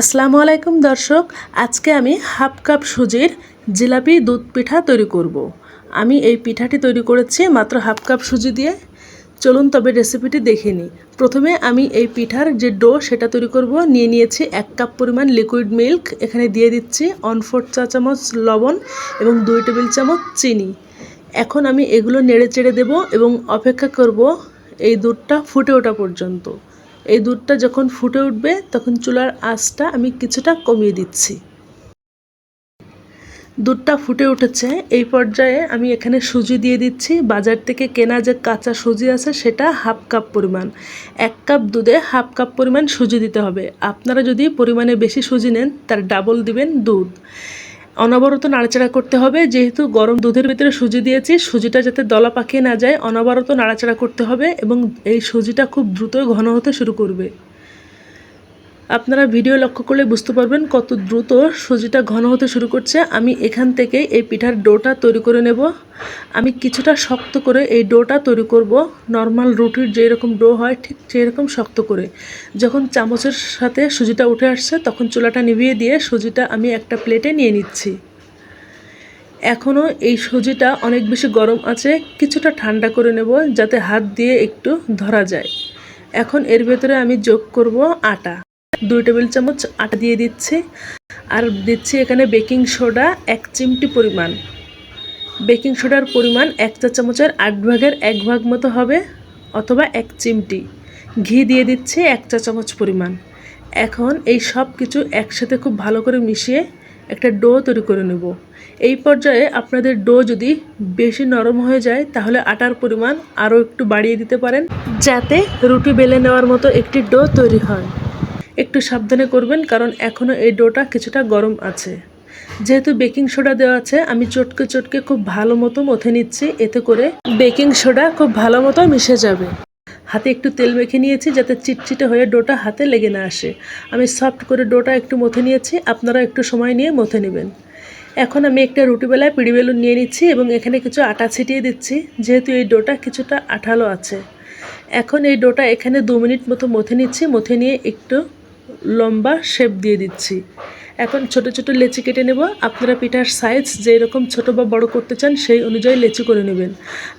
আসসালামু আলাইকুম দর্শক, আজকে আমি হাফ কাপ সুজির জিলাপি দুধ পিঠা তৈরি করব। আমি এই পিঠাটি তৈরি করেছি মাত্র হাফ কাপ সুজি দিয়ে। চলুন তবে রেসিপিটি দেখে নিই। প্রথমে আমি এই পিঠার যে ডো সেটা তৈরি করব। নিয়ে নিয়েছি এক কাপ পরিমাণ লিকুইড মিল্ক, এখানে দিয়ে দিচ্ছি ফোর চা চামচ লবণ এবং দুই টেবিল চামচ চিনি। এখন আমি এগুলো নেড়ে চেড়ে দেবো এবং অপেক্ষা করব এই দুধটা ফুটে ওঠা পর্যন্ত। এই দুধটা যখন ফুটে উঠবে, তখন চুলার আঁচটা আমি কিছুটা কমিয়ে দিচ্ছি। দুধটা ফুটে উঠেছে, এই পর্যায়ে আমি এখানে সুজি দিয়ে দিচ্ছি। বাজার থেকে কেনা যে কাঁচা সুজি আছে, সেটা হাফ কাপ পরিমাণ। এক কাপ দুধে হাফ কাপ পরিমাণ সুজি দিতে হবে। আপনারা যদি পরিমাণে বেশি সুজি নেন, তার ডাবল দিবেন দুধ। অনবরত নাড়াচাড়া করতে হবে। যেহেতু গরম দুধের ভিতরে সুজি দিয়েছি, সুজিটা যাতে দলা পাকিয়ে না যায়, অনবরত নাড়াচাড়া করতে হবে এবং এই সুজিটা খুব দ্রুত ঘন হতে শুরু করবে। আপনারা ভিডিও লক্ষ্য করলে বুঝতে পারবেন কত দ্রুত সুজিটা ঘন হতে শুরু করছে। আমি এখান থেকে এই পিঠার ডোটা তৈরি করে নেব। আমি কিছুটা শক্ত করে এই ডোটা তৈরি করব। নর্মাল রুটির যেরকম ডো হয়, ঠিক সেরকম শক্ত করে। যখন চামচের সাথে সুজিটা উঠে আসছে, তখন চুলাটা নিভিয়ে দিয়ে সুজিটা আমি একটা প্লেটে নিয়ে নিচ্ছি। এখনও এই সুজিটা অনেক বেশি গরম আছে, কিছুটা ঠান্ডা করে নেব যাতে হাত দিয়ে একটু ধরা যায়। এখন এর ভেতরে আমি যোগ করব আটা। দুই টেবিল চামচ আটা দিয়ে দিচ্ছি। আর দিচ্ছি এখানে বেকিং সোডা এক চিমটি পরিমাণ। বেকিং সোডার পরিমাণ এক চা চামচের আট ভাগের এক ভাগ মতো হবে অথবা এক চিমটি। ঘি দিয়ে দিচ্ছি এক চা চামচ পরিমাণ। এখন এই সব কিছু একসাথে খুব ভালো করে মিশিয়ে একটা ডো তৈরি করে নেব। এই পর্যায়ে আপনাদের ডো যদি বেশি নরম হয়ে যায়, তাহলে আটার পরিমাণ আরও একটু বাড়িয়ে দিতে পারেন। যাতে রুটি বেলে নেওয়ার মতো একটি ডো তৈরি হয়। একটু সাবধানে করবেন, কারণ এখনও এই ডোটা কিছুটা গরম আছে। যেহেতু বেকিং সোডা দেওয়া আছে, আমি চটকে চটকে খুব ভালো মতো মথে নিচ্ছি, এতে করে বেকিং সোডা খুব ভালো মতো মিশে যাবে। হাতে একটু তেল মেখে নিয়েছি, যাতে চিটচিটে হয়ে ডোটা হাতে লেগে না আসে। আমি সফট করে ডোটা একটু মথে নিয়েছি আপনারা একটু সময় নিয়ে মথে নেবেন। এখন আমি একটা রুটি বেলায় পিড়ি বেলুন নিয়ে নিচ্ছি এবং এখানে কিছু আটা ছিটিয়ে দিচ্ছি, যেহেতু এই ডোটা কিছুটা আঠালো আছে। এখন এই ডোটা এখানে দু মিনিট মতো মথে নিচ্ছি, মথে নিয়ে একটু লম্বা শেপ দিয়ে দিচ্ছি। এখন ছোট ছোট লেচি কেটে নেব। আপনারা পিঠার সাইজ যেই রকম ছোটো বা বড় করতে চান, সেই অনুযায়ী লেচি করে নেবেন।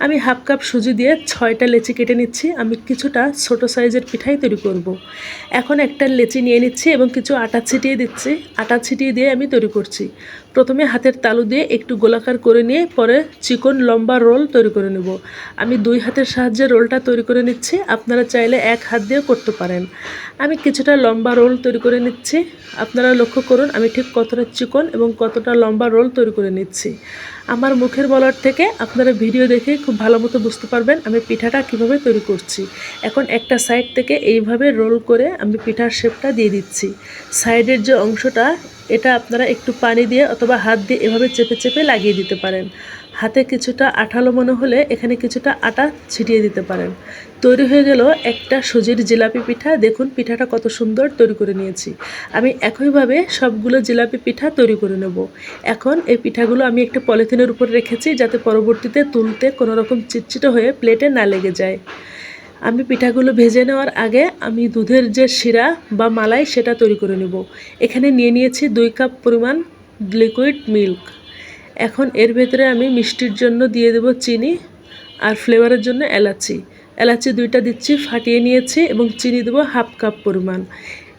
আমি হাফ কাপ সুজি দিয়ে ছয়টা লেচি কেটে নিচ্ছি। আমি কিছুটা ছোট সাইজের পিঠাই তৈরি করব। এখন একটা লেচি নিয়ে নিচ্ছি এবং কিছু আটা ছিটিয়ে দিচ্ছি। আটা ছিটিয়ে দিয়ে আমি তৈরি করছি। প্রথমে হাতের তালু দিয়ে একটু গোলাকার করে নিয়ে পরে চিকন লম্বা রোল তৈরি করে নেব। আমি দুই হাতের সাহায্যে রোলটা তৈরি করে নিচ্ছি। আপনারা চাইলে এক হাত দিয়েও করতে পারেন। আমি কিছুটা লম্বা রোল তৈরি করে নিচ্ছি। আপনারা লক্ষ্য করুন আমি ঠিক কতটা চিকন এবং কতটা লম্বা রোল তৈরি করে নিচ্ছি। আমার মুখের বলার থেকে আপনারা ভিডিও দেখে খুব ভালো মতো বুঝতে পারবেন আমি পিঠাটা কীভাবে তৈরি করছি। এখন একটা সাইড থেকে এইভাবে রোল করে আমি পিঠার শেপটা দিয়ে দিচ্ছি। সাইডের যে অংশটা, এটা আপনারা একটু পানি দিয়ে অথবা হাত দিয়ে এভাবে চেপে চেপে লাগিয়ে দিতে পারেন। হাতে কিছুটা আঠালো মনে হলে এখানে কিছুটা আটা ছিটিয়ে দিতে পারেন। তৈরি হয়ে গেল একটা সুজির জিলাপি পিঠা। দেখুন, পিঠাটা কত সুন্দর তৈরি করে নিয়েছি। আমি একইভাবে সবগুলো জিলাপি পিঠা তৈরি করে নেব। এখন এই পিঠাগুলো আমি একটা পলিথিনের উপর রেখেছি যাতে পরবর্তীতে তুলতে কোনো রকম চিটচিটে হয়ে প্লেটে না লেগে যায়। আমি পিঠাগুলো ভেজে নেওয়ার আগে আমি দুধের যে শিরা বা মালাই সেটা তৈরি করে নেব। এখানে নিয়ে নিয়েছি দুই কাপ পরিমাণ লিকুইড মিল্ক। এখন এর ভেতরে আমি মিষ্টির জন্য দিয়ে দেব চিনি আর ফ্লেভারের জন্য এলাচি। এলাচি দুইটা দিচ্ছি, ফাটিয়ে নিয়েছি এবং চিনি দেবো হাফ কাপ পরিমাণ।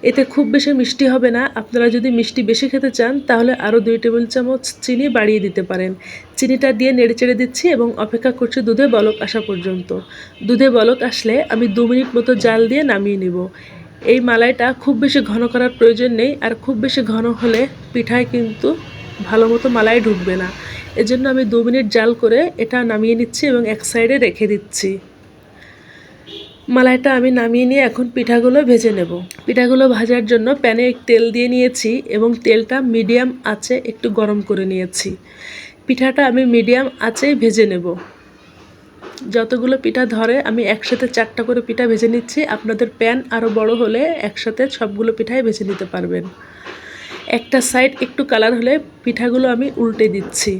এতে খুব বেশি মিষ্টি হবে না। আপনারা যদি মিষ্টি বেশি খেতে চান, তাহলে আরও দুই টেবিল চামচ চিনি বাড়িয়ে দিতে পারেন। চিনিটা দিয়ে নেড়ে চেড়ে দিচ্ছি এবং অপেক্ষা করছি দুধে বলক আসা পর্যন্ত। দুধে বলক আসলে আমি দু মিনিট মতো জাল দিয়ে নামিয়ে নেব। এই মালাইটা খুব বেশি ঘন করার প্রয়োজন নেই আর খুব বেশি ঘন হলে পিঠায় কিন্তু ভালো মতো মালাই ঢুকবে না। এজন্য আমি দু মিনিট জাল করে এটা নামিয়ে নিচ্ছি এবং এক সাইডে রেখে দিচ্ছি। মালাইটা আমি নামিয়ে নিয়ে এখন পিঠাগুলো ভেজে নেব। পিঠাগুলো ভাজার জন্য প্যানে তেল দিয়ে নিয়েছি এবং তেলটা মিডিয়াম আঁচে একটু গরম করে নিয়েছি। পিঠাটা আমি মিডিয়াম আঁচেই ভেজে নেব। যতগুলো পিঠা ধরে, আমি একসাথে চারটা করে পিঠা ভেজে নিচ্ছি। আপনাদের প্যান আরও বড় হলে একসাথে সবগুলো পিঠাই ভেজে নিতে পারবেন। একটা সাইড একটু কালার হলে পিঠাগুলো আমি উল্টে দিচ্ছি।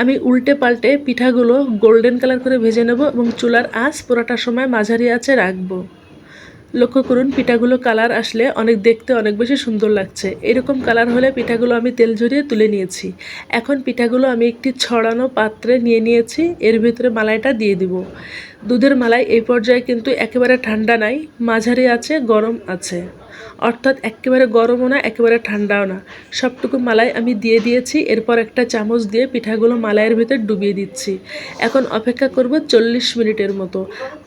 আমি উল্টে পাল্টে পিঠাগুলো গোল্ডেন কালার করে ভেজে নেব এবং চুলার আঁচ পোড়াটার সময় মাঝারি আঁচে রাখব। লক্ষ্য করুন, পিঠাগুলো কালার আসলে অনেক দেখতে অনেক বেশি সুন্দর লাগছে। এরকম কালার হলে পিঠাগুলো আমি তেল ঝরিয়ে তুলে নিয়েছি। এখন পিঠাগুলো আমি একটি ছড়ানো পাত্রে নিয়ে নিয়েছি, এর ভিতরে মালাইটা দিয়ে দিব। দুধের মালাই এই পর্যায়ে কিন্তু একেবারে ঠান্ডা নাই, মাঝারি আছে, গরম আছে। অর্থাৎ একেবারে গরমও না, একেবারে ঠান্ডাও না। সবটুকু মালাই আমি দিয়ে দিয়েছি, এরপর একটা চামচ দিয়ে পিঠাগুলো মালাইয়ের ভিতর ডুবিয়ে দিচ্ছি। এখন অপেক্ষা করব চল্লিশ মিনিটের মতো।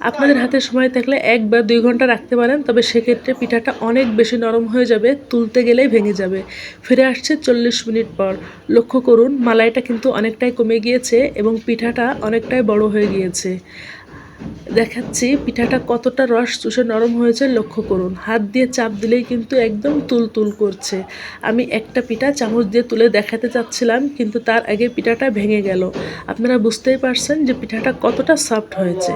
আপনাদের হাতে সময় থাকলে এক বা দুই ঘণ্টা রাখতে পারেন, তবে সেক্ষেত্রে পিঠাটা অনেক বেশি নরম হয়ে যাবে, তুলতে গেলেই ভেঙে যাবে। ফিরে আসছে চল্লিশ মিনিট পর। লক্ষ্য করুন, মালাইটা কিন্তু অনেকটাই কমে গিয়েছে এবং পিঠাটা অনেকটাই বড় হয়ে গিয়েছে। দেখাচ্ছি, পিঠাটা কতটা রস চুষে নরম হয়েছে, লক্ষ্য করুন। হাত দিয়ে চাপ দিলেই কিন্তু একদম তুল তুল করছে। আমি একটা পিঠা চামচ দিয়ে তুলে দেখাতে চাচ্ছিলাম, কিন্তু তার আগে পিঠাটা ভেঙে গেল। আপনারা বুঝতেই পারছেন যে পিঠাটা কতটা সফট হয়েছে।